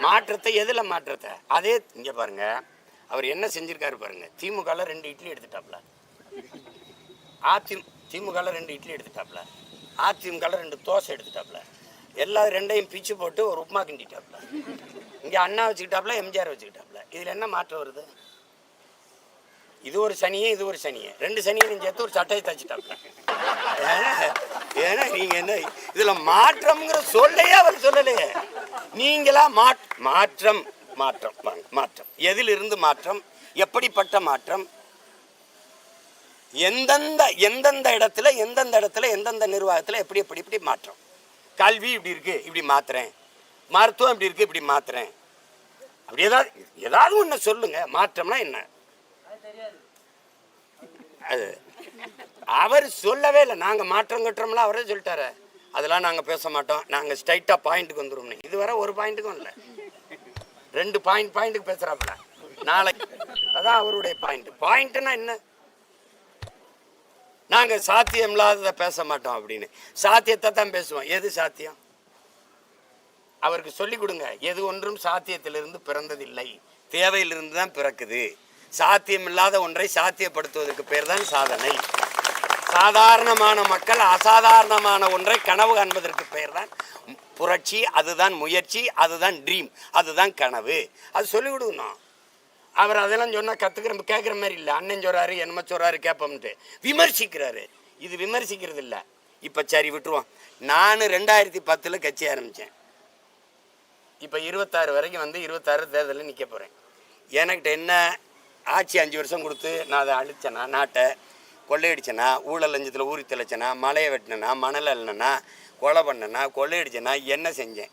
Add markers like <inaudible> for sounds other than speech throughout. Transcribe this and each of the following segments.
மாற்றத்தை எதில் மாற்றத்தை? அதே இங்கே பாருங்க. அவர் என்ன செஞ்சிருக்காரு பாருங்க. திமுகல ரெண்டு இட்லி எடுத்துட்டாப்ல. அதி திமுகல ரெண்டு இட்லி எடுத்துட்டாப்ல. அதிமுகவில் ரெண்டு தோசை எடுத்துட்டாப்ல. எல்லா ரெண்டையும் பிச்சு போட்டு ஒரு உப்புமா கிண்டிட்டாப்ல. இங்கே அண்ணா வச்சுக்கிட்டாப்ல எம்ஜிஆர் வச்சுக்கிட்டாப்ல. இதில் என்ன மாற்றம் வருது? இது ஒரு சனியே இது ஒரு சனியே. ரெண்டு சனியையும் சேர்த்து ஒரு சட்டையை தச்சுட்டாப்ல. ஏன்னா- ஏன்னா என்ன இதில் மாற்றம்ங்கிற சொல்லையே அவர் சொல்லலையே. நீங்களா மாற்றம் மாற்றம் மாற்றம். எதிலிருந்து மாற்றம்? எப்படிப்பட்ட மாற்றம்? எந்தெந்த எந்தெந்த இடத்துல எந்தெந்த இடத்துல எந்தெந்த நிர்வாகத்தில் எப்படி எப்படி இப்படி மாற்றம்? கல்வி இப்படி இருக்கு இப்படி மாத்துறேன். மருத்துவம் இப்படி இருக்கு இப்படி மாத்துறேன். அப்படி ஏதாவது ஏதாவது ஒன்று சொல்லுங்க. மாற்றம்னா என்ன? அது அவர் சொல்லவே இல்லை. நாங்கள் மாற்றம் கட்டுறோம்ல அவரே சொல்லிட்டாரு. அதெல்லாம் நாங்கள் பேச மாட்டோம். நாங்கள் ஸ்ட்ரைட்டாக பாயிண்ட்டுக்கு வந்துடுவோம்னு இதுவரை ஒரு பாயிண்ட்டுக்கும் இல்லை. ரெண்டு பாயிண்ட் பாயிண்ட்டுக்கு பேசுகிறாப்புல நாளைக்கு அதான் அவருடைய பாயிண்ட் பாயிண்ட்னா என்ன? நாங்கள் சாத்தியம் இல்லாததை பேச மாட்டோம் அப்படின்னு. சாத்தியத்தை தான் பேசுவோம். எது சாத்தியம்? அவருக்கு சொல்லிக் கொடுங்க. எது ஒன்றும் சாத்தியத்திலிருந்து பிறந்ததில்லை. தேவையிலிருந்து தான் பிறக்குது. சாத்தியம் இல்லாத ஒன்றை சாத்தியப்படுத்துவதற்கு பேர் தான் சாதனை. சாதாரணமான மக்கள் அசாதாரணமான ஒன்றை கனவு காண்பதற்கு பெயர் தான் புரட்சி அதுதான் முயற்சி அதுதான் ட்ரீம் அதுதான் கனவு. அது சொல்லிக் கொடுக்கணும். அவர் அதெல்லாம் சொன்னால் கற்றுக்கிற கேட்குற மாதிரி இல்லை. அண்ணன் சொல்கிறாரு என்னமோ சொல்கிறாரு கேட்போம்ட்டு விமர்சிக்கிறாரு. இது விமர்சிக்கிறது இல்லை. இப்போ சரி விட்டுருவோம். நான் ரெண்டாயிரத்தி பத்தில் கட்சி ஆரம்பித்தேன் இப்போ இருபத்தாறு வரைக்கும் வந்து இருபத்தாறு தேர்தலில் நிற்க போகிறேன் எனக்கிட்ட என்ன ஆட்சி அஞ்சு வருஷம் கொடுத்து நான் அதை அழித்தேன்னா நாட்டை? கொள்ளையடிச்சனா ஊழல் லஞ்சத்தில் ஊறி தெளிச்சனா மலையை வெட்டினா மணல் அள்ளினேனா கொலை பண்ணனா கொள்ளையடிச்சனா என்ன செஞ்சேன்?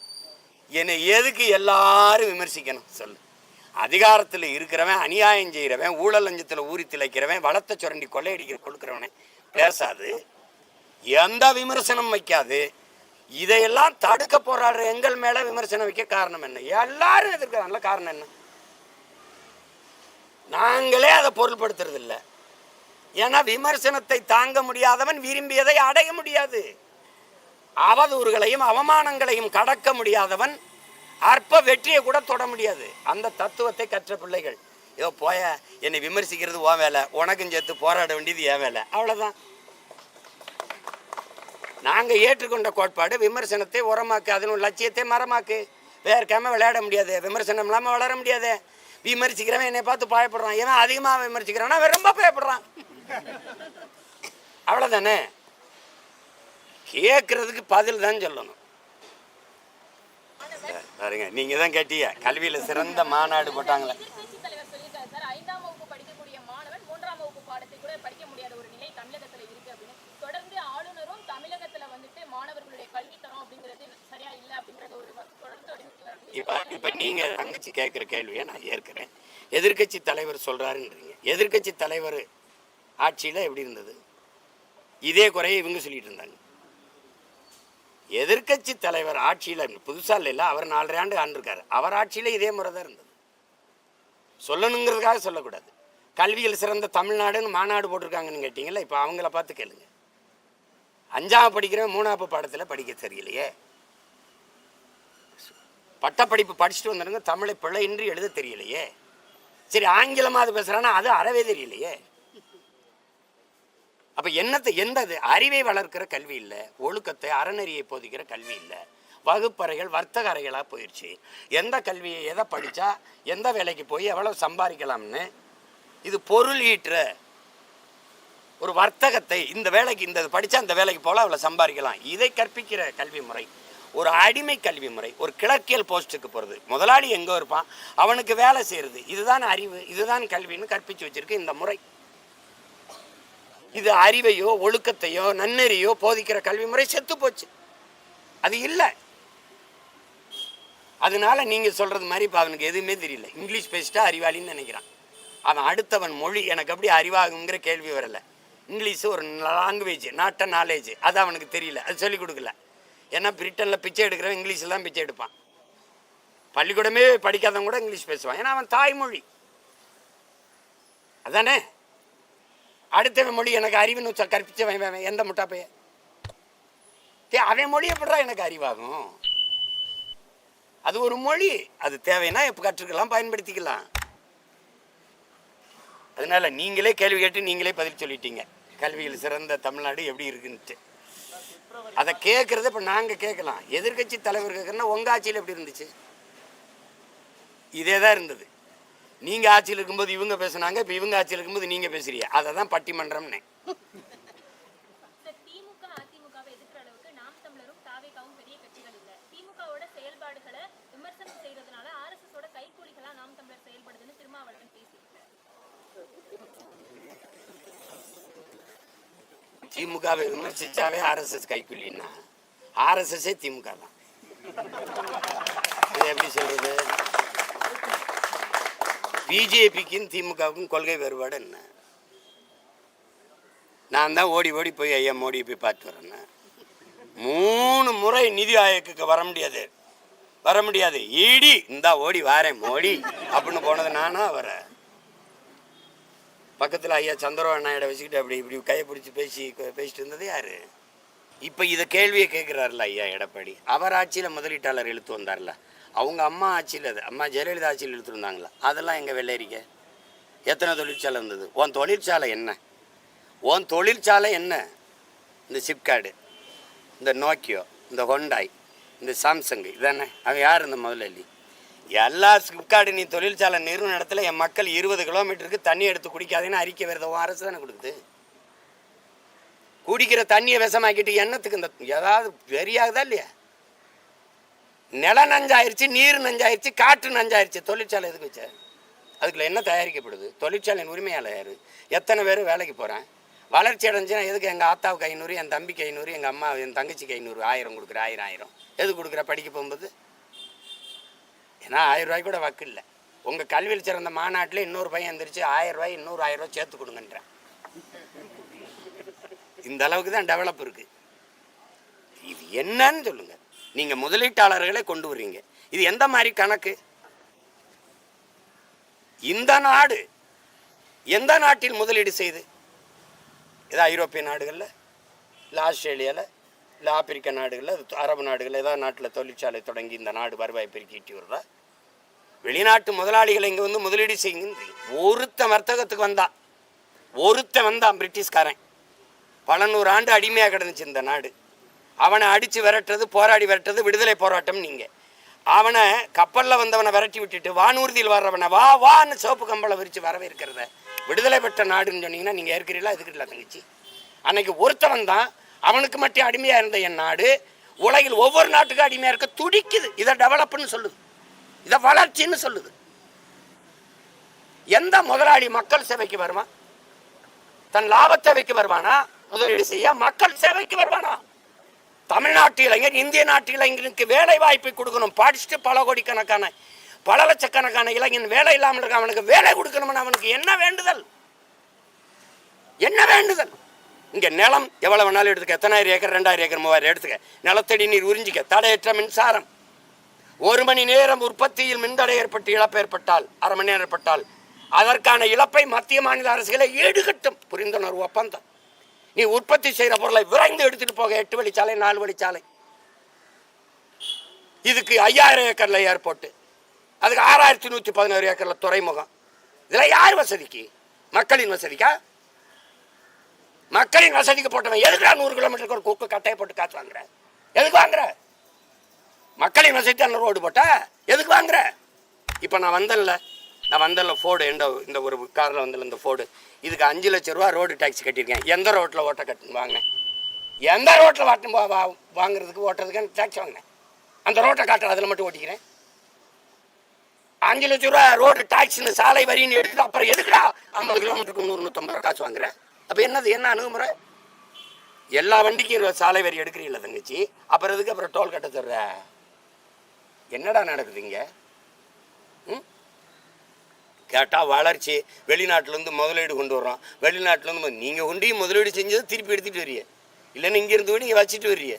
என்னை எதுக்கு எல்லாரும் விமர்சிக்கணும்? சொல்லு. அதிகாரத்தில் இருக்கிறவன் அநியாயம் செய்கிறவன் ஊழல் லஞ்சத்தில் ஊறி திளைக்கிறவன் வளத்தை சுரண்டி கொள்ளையடிக்கிற கொடுக்குறவனே. பேசாது. எந்த விமர்சனம் வைக்காது. இதையெல்லாம் தடுக்க போராடுற எங்கள் மேலே விமர்சனம் வைக்க காரணம் என்ன? எல்லாரும் எதிர்க்கிறாங்கல்ல காரணம் என்ன? நாங்களே அதை பொருள்படுத்துறது இல்லை ஏன்னா விமர்சனத்தை தாங்க முடியாதவன் விரும்பியதை அடைய முடியாது. அவதூறுகளையும் அவமானங்களையும் கடக்க முடியாதவன் அற்ப வெற்றியை கூட தொட முடியாது. அந்த தத்துவத்தை கற்ற பிள்ளைகள் ஏ போய என்னை விமர்சிக்கிறது உன் வேலை. உனக்கும் சேர்த்து போராட வேண்டியது என் வேலை. அவ்வளோதான் நாங்கள் ஏற்றுக்கொண்ட கோட்பாடு விமர்சனத்தை உரமாக்கு அதன் லட்சியத்தை மரமாக்கு. வேர்க்காம விளையாட முடியாது. விமர்சனம் இல்லாமல் வளர முடியாது. விமர்சிக்கிறவன் என்னை பார்த்து பயப்படுறான். ஏன்னா அதிகமாக விமர்சிக்கிறான்னா அவன் ரொம்ப பயப்படுறான். <laughs> அவ்வளோதானே கேட்கறதுக்கு பதில் தான் சொல்லணும். பாருங்க நீங்கள் தான் கேட்டீங்க. கல்வியில் சிறந்த மாநாடு போட்டாங்களே. இப்போ இப்போ நீங்கள் தங்கச்சி கேட்குற கேள்வியை நான் ஏற்கிறேன். எதிர்க்கட்சி தலைவர் சொல்கிறாருன்றீங்க எதிர்க்கட்சி தலைவர் ஆட்சியில் எப்படி இருந்தது? இதே குறையை இவங்க சொல்லிட்டு இருந்தாங்க. எதிர்க்கட்சி தலைவர் ஆட்சியில் புதுசாக இல்லை அவர் நாலரை ஆண்டு ஆண்டிருக்காரு. அவர் ஆட்சியில் இதே முறை தான் இருந்தது. சொல்லணுங்கிறதுக்காக சொல்லக்கூடாது. கல்வியில் சிறந்த தமிழ்நாடுன்னு மாநாடு போட்டிருக்காங்கன்னு கேட்டிங்கல்ல இப்போ அவங்கள பார்த்து கேளுங்க. அஞ்சாவது படிக்கிறவன் மூணாவது பாடத்தில் படிக்க தெரியலையே. பட்டப்படிப்பு படிச்சுட்டு வந்துடுங்க தமிழை பிழையின்றி எழுத தெரியலையே. சரி ஆங்கிலமாக அது பேசுகிறான்னா அது அறவே தெரியலையே. அப்போ என்னத்தை எந்த அறிவை வளர்க்கிற கல்வி இல்லை. ஒழுக்கத்தை அறநெறியை போதிக்கிற கல்வி இல்லை. வகுப்பறைகள் வர்த்தக அறைகளாக போயிடுச்சு எந்த கல்வியை எதை படித்தா எந்த வேலைக்கு போய் எவ்வளோ சம்பாதிக்கலாம்னு? இது பொருள் ஈட்டுற ஒரு வர்த்தகத்தை இந்த வேலைக்கு இந்த படித்தா இந்த வேலைக்கு போல அவ்வளோ சம்பாதிக்கலாம். இதை கற்பிக்கிற கல்வி முறை. ஒரு அடிமை கல்வி முறை. ஒரு கிழக்கியல் போஸ்ட்டுக்கு போகிறது முதலாளி எங்கே இருப்பான்? அவனுக்கு வேலை செய்கிறது இதுதான் அறிவு இதுதான் கல்வின்னு கற்பித்து வச்சுருக்கு இந்த முறை. இது அறிவையோ ஒழுக்கத்தையோ நன்னெறியோ போதிக்கிற கல்வி முறை செத்து போச்சு. அது இல்லை. அதனால நீங்க சொல்றது மாதிரி இப்போ அவனுக்கு எதுவுமே தெரியல. இங்கிலீஷ் பேசிட்டா அறிவாளின்னு நினைக்கிறான். அவன் அடுத்தவன் மொழி எனக்கு அப்படி அறிவாகுங்கிற கேள்வி வரல. இங்கிலீஷு ஒரு லாங்குவேஜ் நாட் அ நாலேஜ் அது அவனுக்கு தெரியல. அது சொல்லிக் கொடுக்கல. ஏன்னா பிரிட்டனில் பிச்சை எடுக்கிறவன் இங்கிலீஷில் தான் பிச்சை எடுப்பான். பள்ளிக்கூடமே படிக்காதவன் கூட இங்கிலீஷ் பேசுவான். ஏன்னா அவன் தாய்மொழி. அதானே? அடுத்தவன் மொழி எனக்கு அறிவுன்னு சொ- கற்பிச்சவன் எந்த முட்டா பையன் டேய், அவன் மொழி எப்படா எனக்கு அறிவாகும். அது ஒரு மொழி. அது தேவைன்னா எப்போ கற்றுக்கலாம் பயன்படுத்திக்கலாம். அதனால நீங்களே கேள்வி கேட்டு நீங்களே பதில் சொல்லிட்டீங்க. கல்வியில் சிறந்த தமிழ்நாடு எப்படி இருக்குன்ட்டு. அதை கேட்கறத இப்போ நாங்கள் கேட்கலாம். எதிர்க்கட்சி தலைவர் கேட்கறனா உங்கள் ஆட்சியில் எப்படி இருந்துச்சு? இதே தான் இருந்தது. நீங்கள் ஆட்சியில் இருக்கும்போது இவங்க பேசுனாங்க இப்போ இவங்க ஆட்சியில் இருக்கும்போது நீங்கள் பேசுறீங்க. அதை தான் பட்டிமன்றம்னே திமுகவை விமர்சிச்சாவே ஆர்எஸ்எஸ் கைக்குள்ளின்னா ஆர்எஸ்எஸ்ஸே திமுக தான். இது எப்படி சொல்றது? பிஜேபிக்கும் திமுகவுக்கும் கொள்கை வேறுபாடு என்ன? நான் தான் ஓடி ஓடி போய் ஐயா மோடி போய் பார்த்து வரேன் மூணு முறை நிதி ஆயோக்கு வர முடியாது. வர முடியாது. ஈடி இந்தா ஓடி வாரேன் மோடி அப்படின்னு போனது நானா வர பக்கத்தில் ஐயா சந்திரபாபு நாயுடு வச்சுக்கிட்டு அப்படி இப்படி கையை பிடிச்சி பேசி பேசிட்டு இருந்தது யாரு? இப்போ இதை கேள்வியை கேட்குறாருல ஐயா எடப்பாடி. அவர் ஆட்சியில் முதலீட்டாளர் இழுத்து வந்தார்ல. அவங்க அம்மா ஆட்சியில் அது அம்மா ஜெயலலிதா ஆட்சியில் எடுத்துருந்தாங்களா? அதெல்லாம் எங்கள் வெள்ளரிக்க எத்தனை தொழிற்சாலை இருந்தது? உன் தொழிற்சாலை என்ன? உன் தொழிற்சாலை என்ன? இந்த சிப்காடு இந்த நோக்கியோ இந்த ஹொண்டாய் இந்த சாம்சங் இதானே? அவங்க யார் இந்த முதலாளி எல்லா சிப்காடு நீ தொழிற்சாலை நிறுவன இடத்துல என் மக்கள் இருபது கிலோமீட்டருக்கு தண்ணி எடுத்து குடிக்காதேன்னு அறிக்கை வருது உன் அரசு தானே கொடுக்குது. குடிக்கிற தண்ணியை விஷமாக்கிட்டு எண்ணத்துக்கு இந்த ஏதாவது வெறியாகுதா இல்லையா? நில நஞ்சாயிருச்சு நீர் நஞ்சாயிருச்சு காற்று நஞ்சாயிருச்சு. தொழிற்சாலை எதுக்கு வச்ச? அதுக்குள்ள என்ன தயாரிக்கப்படுது? தொழிற்சாலையின் உரிமையாளர் யார்? எத்தனை பேர் வேலைக்கு போகிறேன் வளர்ச்சி அடைஞ்சுன்னா எதுக்கு எங்கள் ஆத்தாவுக்கு ஐநூறு என் தம்பிக்கு ஐநூறு எங்கள் அம்மா என் தங்கச்சிக்கு ஐநூறு ஆயிரம் கொடுக்குற ஆயிரம் ஆயிரம். எது கொடுக்குற படிக்க போகும்போது? ஏன்னா ஆயிரம் ரூபாய்க்கு கூட வக்கு இல்லை. உங்கள் கல்வியில் சிறந்த மாநாட்டில் இன்னொரு பையன் எந்திரிச்சு ஆயிரம் ரூபாய் இன்னொரு ஆயிரம் ரூபாய் சேர்த்து கொடுங்கன்றேன். இந்த அளவுக்கு தான் டெவலப் இருக்குது இது என்னன்னு சொல்லுங்கள் நீங்கள் முதலீட்டாளர்களை கொண்டு வர்றீங்க. இது எந்த மாதிரி கணக்கு? இந்த நாடு எந்த நாட்டில் முதலீடு செய்து? ஏதோ ஐரோப்பிய நாடுகளில் இல்லை ஆஸ்திரேலியாவில் இல்லை ஆப்பிரிக்க நாடுகளில் அரபு நாடுகளில் ஏதாவது நாட்டில் தொழிற்சாலை தொடங்கி இந்த நாடு வருவாய் பெருக்கிட்டு வருதா? வெளிநாட்டு முதலாளிகளை இங்கே வந்து முதலீடு செய்யுங்க? ஒருத்தன் வர்த்தகத்துக்கு வந்தான் ஒருத்தன் வந்தான் பிரிட்டிஷ்காரன். பல நூறு ஆண்டு அடிமையாக கிடந்துச்சு இந்த நாடு. அவனை அடித்து விரட்டுறது போராடி விரட்டுறது விடுதலை போராட்டம் நீங்கள் அவனை கப்பலில் வந்தவனை விரட்டி விட்டுட்டு வானூர்தியில் வர்றவனை வா வான்னு சிவப்பு கம்பளை விரித்து வரவேற்கிறத விடுதலை பெற்ற நாடுன்னு சொன்னீங்கன்னா நீங்கள் ஏற்கிறீங்களா எதுக்கிட்டல தங்கச்சி? அன்னைக்கு ஒருத்தவன் தான் அவனுக்கு மட்டும் அடிமையாக இருந்த என் நாடு உலகில் ஒவ்வொரு நாட்டுக்கும் அடிமையாக இருக்க துடிக்குது. இதை டெவலப்னு சொல்லுது. இதை வளர்ச்சின்னு சொல்லுது. எந்த முதலாளி மக்கள் சேவைக்கு வருவான்? தன் லாபத்தேவைக்கு வருவானா? முதலீடு செய்ய மக்கள் சேவைக்கு வருவானா? தமிழ்நாட்டு இளைஞர் இந்திய நாட்டு இளைஞருக்கு வேலை வாய்ப்பை கொடுக்கணும். படிச்சுட்டு பல கோடிக்கணக்கான பல லட்சக்கணக்கான இளைஞன் வேலை இல்லாமல் இருக்க அவனுக்கு வேலை கொடுக்கணும்னு அவனுக்கு என்ன வேண்டுதல்? என்ன வேண்டுதல்? இங்கே நிலம் எவ்வளோ வேணாலும் எடுத்துக்க. எத்தனாயிரம் ஏக்கர் ரெண்டாயிரம் ஏக்கர் மூவாயிரம் எடுத்துக்க. நிலத்தடி நீர் உறிஞ்சிக்க. தடையற்ற மின்சாரம். ஒரு மணி நேரம் உற்பத்தியில் மின்தடை ஏற்பட்டு இழப்பு ஏற்பட்டால் அரை மணி நேரம் ஏற்பட்டால் அதற்கான இழப்பை மத்திய மாநில அரசுகளை ஈடுகட்டும். புரிந்துணர்வு ஒப்பந்தம். நீ உற்பத்தி செய்கிற பொருளை விரைந்து எடுத்துட்டு போக எட்டு வழிச்சாலை நாலு வழிச்சாலை இதுக்கு ஐயாயிரம் ஏக்கர்ல ஏர்போர்ட்டு. அதுக்கு ஆறாயிரத்தி நூற்றி பதினோரு ஏக்கர்ல துறைமுகம். இதெல்லாம் யார் வசதிக்கு? மக்களின் வசதிக்கா? மக்களின் வசதிக்கு போட்டவன் எதுக்குடா நூறு கிலோமீட்டருக்கு ஒரு கொக்கு கட்டையை போட்டு காசு வாங்குற? எதுக்கு வாங்குற? மக்களின் வசதி அந்த ரோடு போட்டா எதுக்கு வாங்குற? இப்போ நான் வந்தேன்ல. நான் வந்தல ஃபோர்டு இந்த இந்த ஒரு காரில் வந்தல இந்த ஃபோர்டு இதுக்கு அஞ்சு லட்ச ரூபா ரோடு டேக்ஸ் கட்டியிருக்கேன். எந்த ரோட்டில் ஓட்ட கட்டு வாங்கினேன். எந்த ரோட்டில் வாட்டும் வாங்குறதுக்கு ஓட்டுறதுக்கு டேக்ஸ் வாங்கினேன். அந்த ரோட்டை காட்டுற அதில் மட்டும் ஓட்டிக்கிறேன். அஞ்சு லட்ச ரூபா ரோடு டாக்ஸ்னு சாலை வரின்னு எடுத்து அப்புறம் எதுக்குடா ஐம்பது கிலோமீட்டருக்கு நூறு நூற்றம்பது ரூபா காசு வாங்குறேன் அப்போ என்னது என்ன அணுகுமுறை? எல்லா வண்டிக்கும் சாலை வரி எடுக்கிறீங்களா தங்கச்சி. அப்புறம் இதுக்கு அப்புறம் டோல் கட்ட தர்ற என்னடா நடக்குது இங்கே? ம்? கேட்டால் வளர்ச்சி. வெளிநாட்டிலேருந்து முதலீடு கொண்டு வர்றோம். வெளிநாட்டிலேருந்து நீங்கள் கொண்டு முதலீடு செஞ்சதை திருப்பி எடுத்துகிட்டு வர்றீங்க. இல்லைன்னு இங்கேருந்து கூட நீங்கள் வச்சுட்டு வர்றீங்க.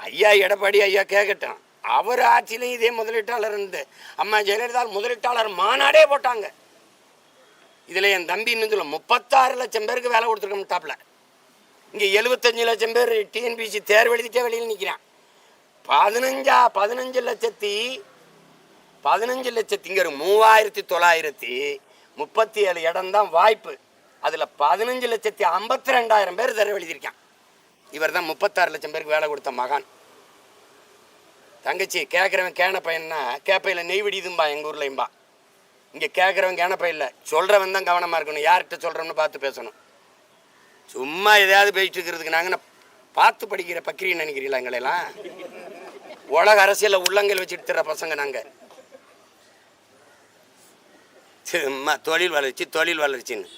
ஐயா எடப்பாடி ஐயா கேட்கட்டான் அவர் ஆட்சியிலையும் இதே முதலீட்டாளர் இருந்து. அம்மா ஜெயலலிதா முதலீட்டாளர் மாநாடே போட்டாங்க. இதில் என் தம்பி இன்னும் சொல்ல முப்பத்தாறு லட்சம் பேருக்கு வேலை கொடுத்துருக்கோம் டாப்ல. இங்கே எழுபத்தஞ்சு லட்சம் பேர் டிஎன்பிசி தேர்வு எழுதிட்டே வெளியில் நிற்கிறான் பதினஞ்சா பதினஞ்சு லட்சத்தி பதினஞ்சு லட்சத்திங்கிற மூவாயிரத்தி தொள்ளாயிரத்தி முப்பத்தி ஏழு இடம் தான் வாய்ப்பு. அதில் பதினஞ்சு லட்சத்தி ஐம்பத்தி ரெண்டாயிரம் பேர் தர எழுதியிருக்கான். இவர் தான் முப்பத்தாறு லட்சம் பேருக்கு வேலை கொடுத்த மகான். தங்கச்சி கேட்குறவன் கேன பையன்னா கேப்பையில் நெய் விடியுதும்பா எங்கள் ஊர்லையும்பா. இங்கே கேட்குறவன் கேன பையில் சொல்கிறவன் தான் கவனமாக இருக்கணும். யார்கிட்ட சொல்கிறோம்னு பார்த்து பேசணும். சும்மா எதையாவது பேசிட்டு இருக்கிறதுக்கு நாங்கள் பார்த்து படிக்கிற பக்கிரின்னு நினைக்கிறீங்களா எங்களெல்லாம் உலக அரசியலில் உள்ளங்கள் வச்சுட்டு தர பசங்க நாங்கள் தொழில் வளர்ச்சி தொழில் வளர்ச்சின்னு.